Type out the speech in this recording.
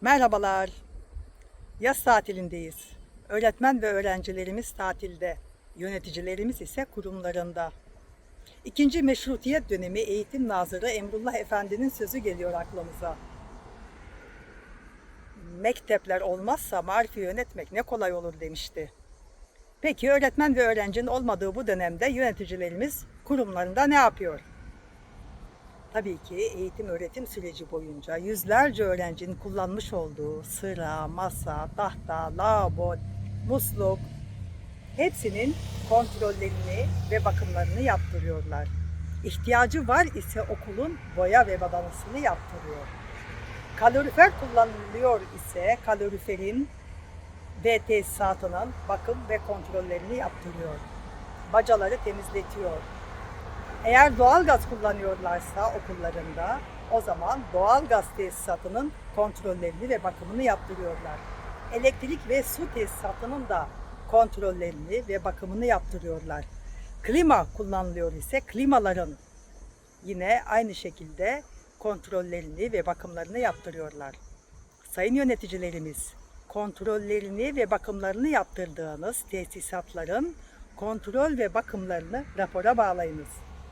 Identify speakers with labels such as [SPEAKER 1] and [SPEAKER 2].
[SPEAKER 1] Merhabalar. Yaz tatilindeyiz. Öğretmen ve öğrencilerimiz tatilde. Yöneticilerimiz ise kurumlarında. İkinci meşrutiyet dönemi Eğitim Nazırı Emrullah Efendi'nin sözü geliyor aklımıza. Mektepler olmazsa marifi yönetmek ne kolay olur demişti. Peki öğretmen ve öğrencinin olmadığı bu dönemde yöneticilerimiz kurumlarında ne yapıyor? Tabii ki eğitim öğretim süreci boyunca yüzlerce öğrencinin kullanmış olduğu sıra, masa, tahta, lavabo, musluk hepsinin kontrollerini ve bakımlarını yaptırıyorlar. İhtiyacı var ise okulun boya ve badanasını yaptırıyor. Kalorifer kullanılıyor ise kaloriferin ve tesisatının bakım ve kontrollerini yaptırıyor. Bacaları temizletiyor. Eğer doğalgaz kullanıyorlarsa okullarında o zaman doğalgaz tesisatının kontrollerini ve bakımını yaptırıyorlar. Elektrik ve su tesisatının da kontrollerini ve bakımını yaptırıyorlar. Klima kullanılıyor ise klimaların yine aynı şekilde kontrollerini ve bakımlarını yaptırıyorlar. Sayın yöneticilerimiz, kontrollerini ve bakımlarını yaptırdığınız tesisatların kontrol ve bakımlarını rapora bağlayınız.